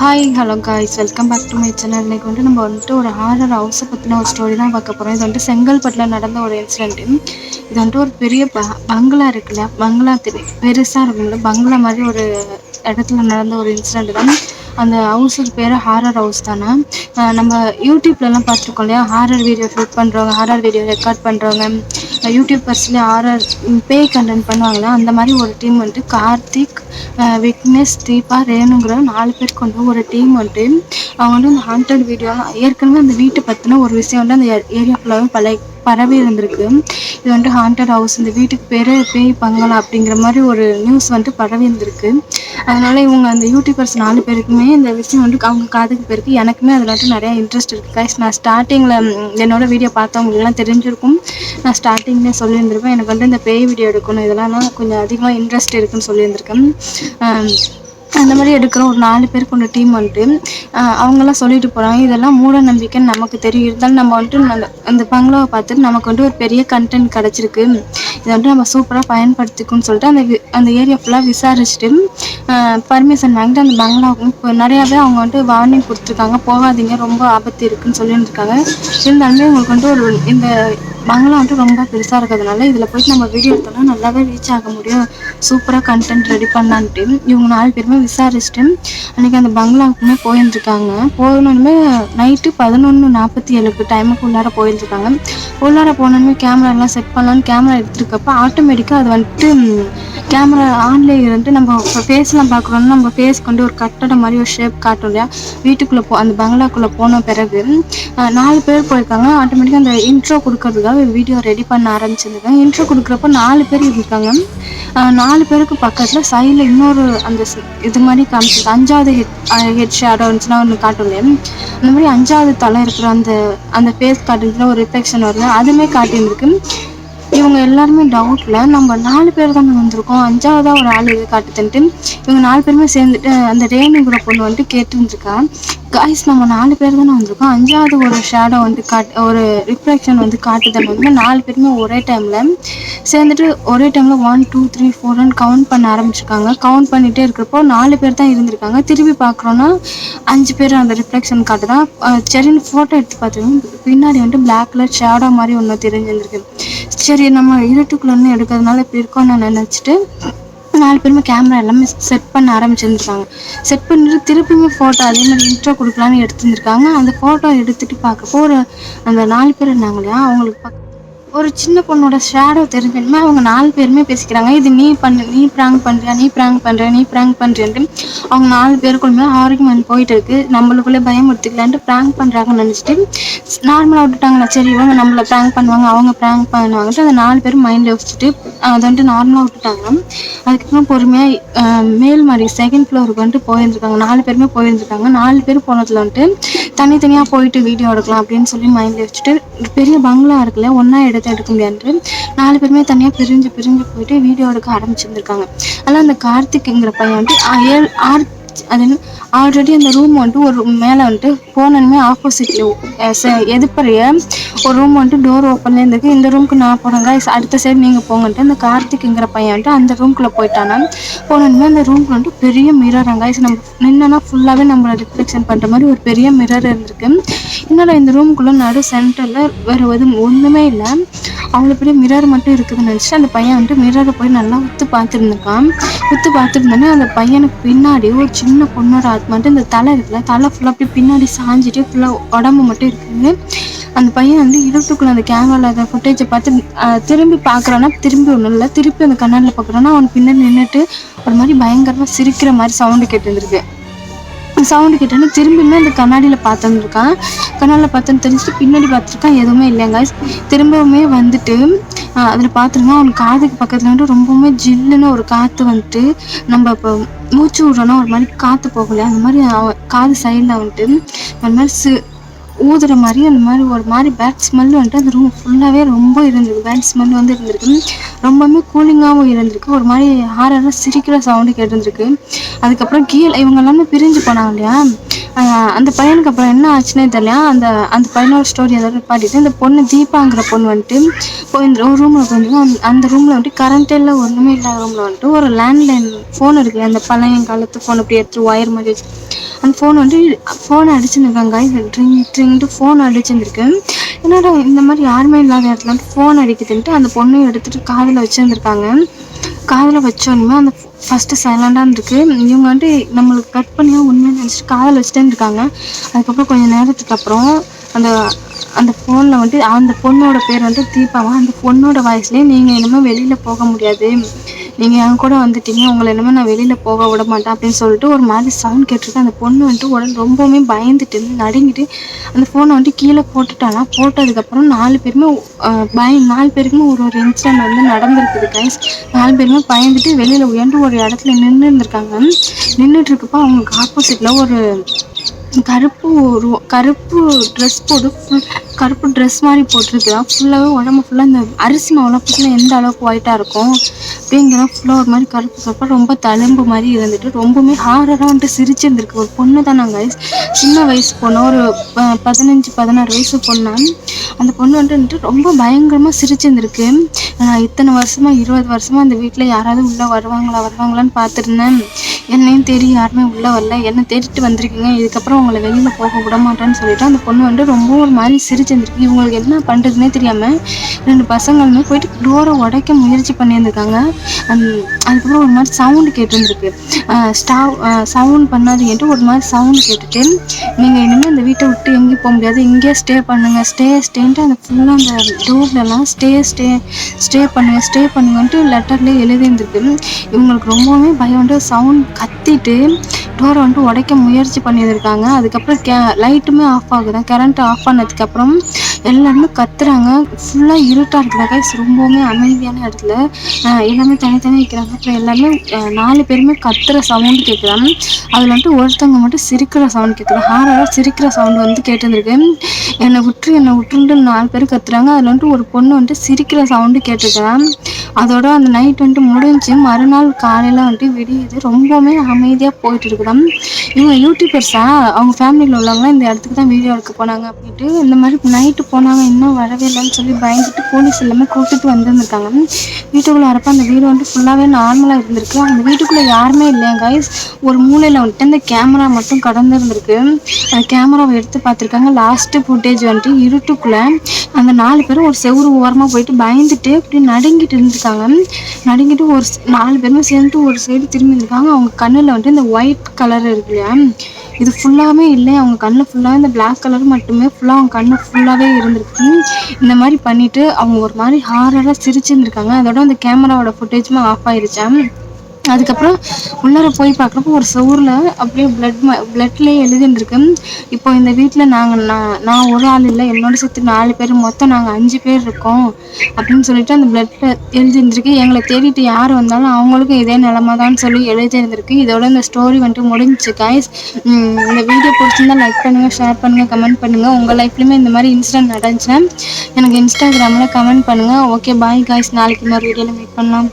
Hi hello guys welcome back to my channel இன்றைக்கி வந்து நம்ம வந்துட்டு ஒரு ஹாரர் ஹவுஸை பற்றின ஒரு ஸ்டோரி தான் பார்க்க போகிறோம் இது வந்துட்டு செங்கல்பட்டில் நடந்த ஒரு இன்சிடென்ட் இது வந்துட்டு ஒரு பெரிய ப பங்களா இருக்குல்ல? பங்களா தெரி பெருசாக இருக்கும்ல பங்களா மாதிரி ஒரு இடத்துல நடந்த ஒரு இன்சிடென்ட் தான். அந்த ஹவுஸுக்கு பேர் ஹாரர் ஹவுஸ் தானே. நம்ம யூடியூப்லலாம் பார்த்துருக்கோம் இல்லையா? ஹாரர் வீடியோ ஷூட் பண்ணுறவங்க ஹாரர் வீடியோ ரெக்கார்ட் பண்ணுறவங்க யூடியூபர்ஸ்லேயே ஆர்ஆர் பேய் கண்டென்ட் பண்ணுவாங்களே அந்த மாதிரி ஒரு டீம் வந்துட்டு கார்த்திக் விக்னேஷ் தீபா ரேணுங்கிற நாலு பேர் கொண்ட ஒரு டீம் வந்துட்டு அவங்க வந்து அந்த ஹாண்டட் வீடியோ ஏற்கனவே அந்த வீட்டை பற்றின ஒரு விஷயம் வந்து அந்த ஏரியா ஃபுல்லாகவே பல பரவி இருந்திருக்கு. இது வந்துட்டு ஹாண்டட் ஹவுஸ் இந்த வீட்டுக்கு பேர் பேய் பங்களா அப்படிங்கிற மாதிரி ஒரு நியூஸ் வந்துட்டு பரவி இருந்திருக்கு. அதனால இவங்க அந்த யூடியூபர்ஸ் நாலு பேருக்குமே இந்த விஷயம் வந்து அவங்க காதுக்கு பேருக்கு எனக்குமே அதில் வந்துட்டு நிறையா இன்ட்ரெஸ்ட் இருக்குது கைஸ் நான் ஸ்டார்டிங்கில் என்னோட வீடியோ பார்த்தவங்களுக்குலாம் தெரிஞ்சிருக்கும். நான் ஸ்டார்டிங்லேயே சொல்லியிருந்திருப்பேன். எனக்கு வந்து இந்த பேய் வீடியோ எடுக்கணும். இதெல்லாம் கொஞ்சம் அதிகமாக இன்ட்ரெஸ்ட் இருக்குன்னு சொல்லியிருந்திருக்கேன். அந்த மாதிரி எடுக்கிற ஒரு நாலு பேர் கொண்ட டீம் வந்துட்டு அவங்களாம் அவங்கெல்லாம் சொல்லிட்டு போகிறாங்க இதெல்லாம் மூட நம்பிக்கைன்னு நமக்கு தெரியும் இருந்தாலும் நம்ம வந்துட்டு அந்த அந்த பங்களாவை பார்த்துட்டு நமக்கு வந்துட்டு ஒரு பெரிய கண்டென்ட் கிடச்சிருக்கு. இதை வந்துட்டு நம்ம சூப்பராக பயன்படுத்திக்கும்னு சொல்லிட்டு அந்த வி- அந்த ஏரியா ஃபுல்லாக விசாரிச்சுட்டு பர்மிஷன் வாங்கிட்டு அந்த பங்களாவுக்கு இப்போ நிறையாவே அவங்க வந்துட்டு வார்னிங் கொடுத்துருக்காங்க. போகாதீங்க ரொம்ப ஆபத்து இருக்குன்னு சொல்லியிருக்காங்க இருந்தாலுமே உங்களுக்கு வந்துட்டு ஒரு இந்த பங்களா வந்துட்டு ரொம்ப பெருசாக இருக்கிறதுனால இதில் போயிட்டு நம்ம வீடியோ எடுத்தோம்னா நல்லாவே ரீச் ஆக முடியும். சூப்பராக கண்டென்ட் ரெடி பண்ணலான்ட்டு. இவங்க நாலு பேருமே விசாரிச்சுட்டு அன்றைக்கி அந்த பங்களாவுக்குமே போயிருந்துருக்காங்க. போகணுமே நைட்டு பதினொன்று நாற்பத்தி ஏழுக்கு டைமுக்கு உள்ளார போயிருந்துருக்காங்க. உள்ளார போனோமே கேமராலாம் செட் பண்ணலான்னு கேமரா எடுத்துருக்கப்போ ஆட்டோமேட்டிக்காக அது வந்துட்டு கேமரா ஆன்லேயே இருந்து நம்ம ஃபேஸ்லாம் பார்க்குறோம்னா நம்ம ஃபேஸ் கொண்டு ஒரு கட்டடம் மாதிரி ஒரு ஷேப் காட்டும் இல்லையா? வீட்டுக்குள்ளே போ அந்த பங்களாக்குள்ளே போன பிறகு நாலு பேர் போயிருக்காங்க. ஆட்டோமேட்டிக்காக அந்த இன்ட்ரோ கொடுக்கறதுக்காக வீடியோ ரெடி பண்ண ஆரம்பிச்சிருக்காங்க. இன்ட்ரோ கொடுக்குறப்ப நாலு பேர் இருக்காங்க நாலு பேருக்கு பக்கத்தில் சைடில் இன்னொரு அந்த இது மாதிரி காமிச்சிருக்கு. அஞ்சாவது ஹெட் ஹெட் ஷேடோ இருந்துச்சுன்னா ஒன்று காட்டும் இல்லையா? அந்த மாதிரி அஞ்சாவது தலை இருக்கிற அந்த அந்த ஃபேஸ் காட்டுறதுல ஒரு ரிஃப்ளெக்ஷன் வருது. அதுவுமே காட்டியிருந்திருக்கு. இவங்க எல்லாருமே டவுட்டில் நம்ம நாலு பேர் தானே வந்திருக்கோம். அஞ்சாவதா ஒரு ஆள் இது காட்டுதுன்ட்டு இவங்க நாலு பேருமே சேர்ந்துட்டு அந்த ரேணுங்கிற பொண்ணு வந்துட்டு கேட்டுருந்துருக்கா காய்ஸ் நம்ம நாலு பேர் தானே வந்திருக்கோம். அஞ்சாவது ஒரு ஷேடோ வந்து காட் ஒரு ரிஃப்ளெக்ஷன் வந்து காட்டுதுன்னு வந்து நாலு பேருமே ஒரே டைமில் சேர்ந்துட்டு ஒரே டைமில் ஒன் டூ த்ரீ ஃபோர்னு கவுண்ட் பண்ண ஆரம்பிச்சிருக்காங்க. கவுண்ட் பண்ணிகிட்டே இருக்கிறப்போ நாலு பேர் தான் இருந்திருக்காங்க. திரும்பி பார்க்குறோன்னா அஞ்சு பேர் அந்த ரிஃப்ளெக்ஷன் காட்டுதான். சரின்னு ஃபோட்டோ எடுத்து பார்த்துருக்கோம். பின்னாடி வந்துட்டு பிளாக் கலர் ஷேடோ மாதிரி ஒன்று தெரிஞ்சிருந்திருக்கு. சரி நம்ம இருட்டுக்குள்ளே எடுக்கிறதுனால இப்படி இருக்கோம்னு நான் நினச்சிட்டு நாலு பேருமே கேமரா எல்லாமே செட் பண்ண ஆரம்பிச்சிருந்துருக்காங்க. செட் பண்ணிட்டு திருப்பியுமே ஃபோட்டோ அதே மாதிரி இன்ட்ரோ கொடுக்கலான்னு எடுத்துருந்துருக்காங்க. அந்த ஃபோட்டோ எடுத்துகிட்டு பார்க்கப்போ ஒரு அந்த நாலு பேர் இருந்தாங்க இல்லையா அவங்களுக்கு பார்க்க ஒரு சின்ன பொண்ணோட ஷேடோ தெரிஞ்சுமே அவங்க நாலு பேருமே பேசிக்கிறாங்க. இது நீ பண்ணு நீ ப்ராங்க் பண்ணுறியா நீ ப்ராங்க் பண்ணுற நீ ப்ராங்க் பண்ணுறியான்ட்டு அவங்க நாலு பேருக்குள்ளே ஆர்குமெண்ட் போயிட்டு இருக்கு. நம்மளுக்குள்ளே பயமுறுத்திக்கலான்ட்டு ப்ராங்க் பண்ணுறாங்கன்னு நினச்சிட்டு நார்மலாக விட்டுட்டாங்களா? சரி இவங்க நம்மளை ப்ராங்க் பண்ணுவாங்க அவங்க ப்ராங்க் பண்ணுவாங்கன்ட்டு அந்த நாலு பேரும் மைண்டில் வச்சுட்டு அதை வந்துட்டு நார்மலாக விட்டுட்டாங்க. அதுக்கப்புறம் பொறுமையாக மேல் மாதிரி செகண்ட் ஃப்ளோருக்கு வந்துட்டு போயிருந்துருக்காங்க. நாலு பேருமே போயிருந்துருக்காங்க. நாலு பேர் போனதில் வந்துட்டு தனித்தனியாக போயிட்டு வீடியோ எடுக்கலாம் அப்படின்னு சொல்லி மைண்டில் வச்சுட்டு பெரிய பங்களா இருக்குல்ல ஒன்றா எடுத்து எடுக்க முடியாதுன்ட்டு நாலு பேருமே தனியாக பிரிஞ்சு பிரிஞ்சு போயிட்டு வீடியோ எடுக்க ஆரம்பிச்சிருந்துருக்காங்க. அதனால் அந்த கார்த்திக்ங்கிற பையன் வந்துட்டு ஏழு ஆறு அது ஆல்ரெடி அந்த ரூம் வந்துட்டு ஒரு மேலே வந்துட்டு போனோமே ஆப்போசிட்டில் எதிர்ப்பறைய ஒரு ரூம் வந்துட்டு டோர் ஓப்பன்ல இருந்துருக்கு. இந்த ரூமுக்கு நான் போனேங்க அடுத்த சைடு நீங்கள் போங்கன்ட்டு அந்த கார்த்திக்ங்கிற பையன் வந்துட்டு அந்த ரூம்குள்ளே போயிட்டானா போனோமே அந்த ரூம்க்கு வந்துட்டு பெரிய மிரர் நம்ம நின்னா ஃபுல்லாகவே நம்மளை ரிஃப்ளெக்ஷன் பண்ணுற மாதிரி ஒரு பெரிய மிரர் இருந்திருக்கு. என்னடா இந்த ரூமுக்குள்ளே நடு சென்டரில் வேறு எதுவும் ஒன்றுமே இல்லை. அவ்வளோ பெரிய மிரர் மட்டும் இருக்குதுன்னு நினச்சிட்டு அந்த பையன் வந்துட்டு மிரரை போய் நல்லா உத்து பார்த்துருந்துருக்கான் உத்து பார்த்துருந்தோன்னே அந்த பையனுக்கு பின்னாடி ஒரு சின்ன சின்ன பொண்ணோட ஆத்மாட்டு இந்த தலை இருக்குல்ல தலை ஃபுல்லாக அப்படியே பின்னாடி சாஞ்சிட்டு ஃபுல்லாக உடம்பு மட்டும் இருக்குது அந்த பையன் வந்து இருட்டுக்குள்ள அந்த கேமராவில் அந்த ஃபுட்டேஜை பார்த்து திரும்பி பார்க்குறான்னா திரும்பி ஒன்றும் இல்லை திருப்பி அந்த கண்ணாடியில் பார்க்குறான்னா அவன் பின்னாடி நின்றுட்டு ஒரு மாதிரி பயங்கரமாக சிரிக்கிற மாதிரி சவுண்டு கேட்டுருந்துருக்கு. சவுண்டு கேட்டோன்னே திரும்பியுமே அந்த கண்ணாடியில் பார்த்துருக்கான் கண்ணாடியில் பார்த்தோன்னு தெரிஞ்சுட்டு பின்னாடி பார்த்துருக்கான் எதுவுமே இல்லைங்க திரும்பவுமே வந்துட்டு அதில் பார்த்துருங்க அவன் காதுக்கு பக்கத்தில் வந்துட்டு ரொம்பவுமே ஜில்லுன்னு ஒரு காற்று வந்துட்டு நம்ம இப்போ மூச்சு விட்றோன்னா ஒரு மாதிரி காற்று போகல. அந்த மாதிரி அவன் காது சைடில் வந்துட்டு அந்த மாதிரி சி ஊதுற மாதிரி அந்த மாதிரி ஒரு மாதிரி பேட் ஸ்மெல் வந்துட்டு அந்த ரூம் ஃபுல்லாகவே ரொம்ப இருந்திருக்கு பேட் ஸ்மெல் வந்து இருந்திருக்கு. ரொம்பவுமே கூலிங்காகவும் இருந்திருக்கு. ஒரு மாதிரி ஹாரராக சிரிக்கிற சவுண்டு கேட்டிருந்துருக்கு. அதுக்கப்புறம் கீழே இவங்க எல்லாமே பிரிஞ்சு போனாங்க இல்லையா? அந்த பையனுக்கு அப்புறம் என்ன ஆச்சுன்னே தெரியல. அந்த அந்த பையனோட ஸ்டோரி ஏதாவது பாட்டிட்டு இந்த பொண்ணு தீபாங்கிற பொண்ணு வந்துட்டு போய் இந்த ஒரு ரூமில் போயிருந்தோம் அந்த அந்த ரூமில் வந்துட்டு கரண்ட் இல்லை ஒன்றுமே இல்லாத ரூமில் வந்துட்டு ஒரு லேண்ட்லைன் ஃபோன் இருக்குது அந்த பழைய காலத்து ஃபோன் அப்படி எடுத்து ஒயர் மாதிரி வச்சு. அந்த ஃபோன் வந்துட்டு ஃபோன் அடிச்சுருக்காங்க ட்ரிங் ட்ரிங்ட்டு ஃபோன் அடிச்சுருந்துருக்கு. என்னடா இந்த மாதிரி யாருமே இல்லாத இடத்துல வந்து ஃபோன் அடிக்குதுன்ட்டு அந்த பொண்ணை எடுத்துகிட்டு காதில் வச்சுருந்துருக்காங்க. காதில் வச்சோன்னே அந்த ஃபஸ்ட்டு சைலண்டாக இருந்திருக்கு. இவங்க வந்துட்டு நம்மளுக்கு கட் பண்ணியா உண்மையாக நினச்சிட்டு காதில் வச்சுட்டே இருந்திருக்காங்க அதுக்கப்புறம் கொஞ்சம் நேரத்துக்கு அப்புறம் அந்த அந்த ஃபோனில் வந்துட்டு அந்த பொண்ணோட பேர் வந்து தீபாவா. அந்த பொண்ணோட வாய்ஸ்லேயே நீங்கள் இனிமேல் வெளியில் போக முடியாது. நீங்கள் என் கூட வந்துட்டீங்க உங்களை என்னமோ நான் வெளியில் போக விட மாட்டேன் அப்படின்னு சொல்லிட்டு ஒரு மாதிரி சவுண்ட் கேட்டிருக்கு அந்த பொண்ணு வந்துட்டு உடனே ரொம்பவுமே பயந்துட்டு நடுங்கிட்டு அந்த ஃபோனை வந்துட்டு கீழே போட்டுட்டானா. போட்டதுக்கப்புறம் நாலு பேருமே பய நாலு பேருக்குமே ஒரு ஒரு இன்சிடென்ட் வந்து நடந்திருக்குது கைஸ் நாலு பேருமே பயந்துட்டு வெளியில் உயர்ந்து ஒரு இடத்துல நின்று இருந்திருக்காங்க. நின்றுட்டு இருக்கப்போ அவங்களுக்கு ஆப்போசிட்டில் ஒரு கருப்பு ஒரு கருப்பு ட்ரெஸ் போட்டு ஃபுல் கருப்பு ட்ரெஸ் மாதிரி போட்டிருக்குதா ஃபுல்லாகவே உடம்பு ஃபுல்லாக இந்த அரிசி மாவுலாம் ஃபுல்லாக எந்த அளவுக்கு ஒயிட்டாக இருக்கும்? அப்படிங்கிற ஃபுல்லாக ஒரு மாதிரி கருப்பு கருப்பாக ரொம்ப தழும்பு மாதிரி இருந்துட்டு ரொம்பவுமே ஹாரராக வந்துட்டு சிரிச்சிருந்துருக்கு. ஒரு பொண்ணு தான் நாங்கள் சின்ன வயசு பொண்ணு ஒரு ப- பதினஞ்சு பதினாறு வயசு பொண்ணு. அந்த பொண்ணு வந்துட்டு ரொம்ப பயங்கரமாக சிரிச்சிருந்துருக்கு. நான் இத்தனை வருஷமாக இருபது வருஷமாக அந்த வீட்டில் யாராவது உள்ளே வருவாங்களா வருவாங்களான்னு பார்த்துருந்தேன் என்னையும் தேடி யாருமே உள்ளே வரல. என்னை தேடிட்டு வந்திருக்கீங்க. இதுக்கப்புறம் உங்களை வெளியில் போக விட மாட்டேன்னு சொல்லிட்டு அந்த பொண்ணு வந்து ரொம்ப ஒரு மாதிரி சிரிச்சிருந்துருக்கு. இவங்களுக்கு என்ன பண்ணுறதுனே தெரியாமல் ரெண்டு பசங்களுமே போயிட்டு டோரை உடைக்க முயற்சி பண்ணியிருந்திருக்காங்க. அந் அதுக்கப்புறம் ஒரு மாதிரி சவுண்டு கேட்டிருந்துருக்கு. ஸ்டாவ் சவுண்ட் பண்ணாதீங்கன்ட்டு ஒரு மாதிரி சவுண்டு கேட்டுட்டு நீங்கள் இனிமேல் அந்த வீட்டை விட்டு எங்கேயும் போக முடியாது. இங்கேயே ஸ்டே பண்ணுங்கள் ஸ்டே ஸ்டேன்ட்டு அந்த ஃபுல்லாக அந்த டோர்லலாம் ஸ்டே ஸ்டே ஸ்டே பண்ணுங்கள் ஸ்டே பண்ணுங்கன்ட்டு லெட்டர்லேயே எழுதியிருந்துருக்கு. இவங்களுக்கு ரொம்பவுமே பயம். வந்து சவுண்ட் கத்திட்டு டோரை வந்துட்டு உடைக்க முயற்சி பண்ணியிருக்காங்க. அதுக்கப்புறம் கே லைட்டுமே ஆஃப் ஆகுது. கரண்ட் ஆஃப் பண்ணதுக்கப்புறம் எல்லாருமே கத்துறாங்க. ஃபுல்லாக இருட்டாக இருக்கிற கைஸ் ரொம்பவுமே அமைதியான இடத்துல எல்லாமே தனித்தனியாக வைக்கிறாங்க. அப்புறம் எல்லாமே நாலு பேருமே கத்துற சவுண்டு கேட்குறாங்க அதில் வந்துட்டு ஒருத்தவங்க மட்டும் சிரிக்கிற சவுண்ட் கேட்குறாங்க ஹாரராக சிரிக்கிற சவுண்டு வந்து கேட்டுருந்துருக்கு. என்னை விட்டு என்னை விட்டுருன்ட்டு நாலு பேர் கத்துறாங்க. அதில் வந்துட்டு ஒரு பொண்ணு வந்துட்டு சிரிக்கிற சவுண்டு கேட்டுருக்குறான் அதோட அந்த நைட் வந்துட்டு முடிஞ்சு மறுநாள் காலையில் வந்துட்டு விடியுது. ரொம்பவுமே அமைதியாக போயிட்டு இருக்குதாம் இவங்க யூடியூபர்ஸா அவங்க ஃபேமிலியில் உள்ளவங்களாம் இந்த இடத்துக்கு தான் வீடியோ எடுக்க போனாங்க அப்படின்ட்டு இந்த மாதிரி நைட்டு போனாங்க இன்னும் வரவே இல்லைன்னு சொல்லி பயந்துட்டு போலீஸ் எல்லாமே கூட்டிட்டு வந்துருந்துருக்காங்க வீட்டுக்குள்ளே வரப்போ அந்த வீடு வந்துட்டு ஃபுல்லாகவே நார்மலாக இருந்திருக்கு. அந்த வீட்டுக்குள்ளே யாருமே இல்லையா கைஸ் ஒரு மூலையில் வந்துட்டு அந்த கேமரா மட்டும் கடந்து இருந்திருக்கு அந்த கேமராவை எடுத்து பார்த்துருக்காங்க. லாஸ்ட்டு ஃபுட்டேஜ் வந்துட்டு இருட்டுக்குள்ளே அந்த நாலு பேரும் ஒரு செவுரு ஓரமாக போயிட்டு பயந்துட்டு அப்படியே நடுங்கிட்டு இருந்திருக்காங்க. நடுங்கிட்டு ஒரு நாலு பேருமே சேர்ந்துட்டு ஒரு சைடு திரும்பி இருந்திருக்காங்க. அவங்க கண்ணில் வந்துட்டு இந்த ஒயிட் கலர் இருக்கு இல்லையா? இது ஃபுல்லாகவே இல்லை. அவங்க கண்ணில் ஃபுல்லாக இந்த பிளாக் கலர் மட்டுமே ஃபுல்லாக அவங்க கண்ணு ஃபுல்லாகவே இருந்திருக்கு. இந்த மாதிரி பண்ணிவிட்டு அவங்க ஒரு மாதிரி ஹாரராக சிரிச்சிருந்துருக்காங்க. அதோட அந்த கேமராவோட ஃபுட்டேஜுமே ஆஃப் ஆயிருச்சாம் அதுக்கப்புறம் உள்ளார போய் பார்க்குறப்போ ஒரு சவுரில் அப்படியே பிளட் பிளட்லேயே எழுதிட்டுருக்கு இப்போ இந்த வீட்டில் நாங்கள் நான் நான் ஒரு ஆள் இல்லை என்னோட சேர்த்து நாலு பேர் மொத்தம் நாங்கள் அஞ்சு பேர் இருக்கோம் அப்படின்னு சொல்லிட்டு அந்த பிளட்டில் எழுதிருந்துருக்கு எங்களை தேடிட்டு யார் வந்தாலும் அவங்களுக்கும் இதே நிலமா தான் சொல்லி எழுதியிருந்திருக்கு. இதோட இந்த ஸ்டோரி வந்துட்டு முடிஞ்சுச்சு காய்ஸ் இந்த வீடியோ பிடிச்சிருந்தா லைக் பண்ணுங்கள் ஷேர் பண்ணுங்கள் கமெண்ட் பண்ணுங்கள் உங்கள் லைஃப்லையுமே இந்த மாதிரி இன்சிடென்ட் நடந்துச்சுன்னா எனக்கு இன்ஸ்டாகிராமில் கமெண்ட் பண்ணுங்கள் ஓகே பாய் காய்ஸ் நாளைக்கு இன்னொரு வீடியோவில் மீட் பண்ணலாம்.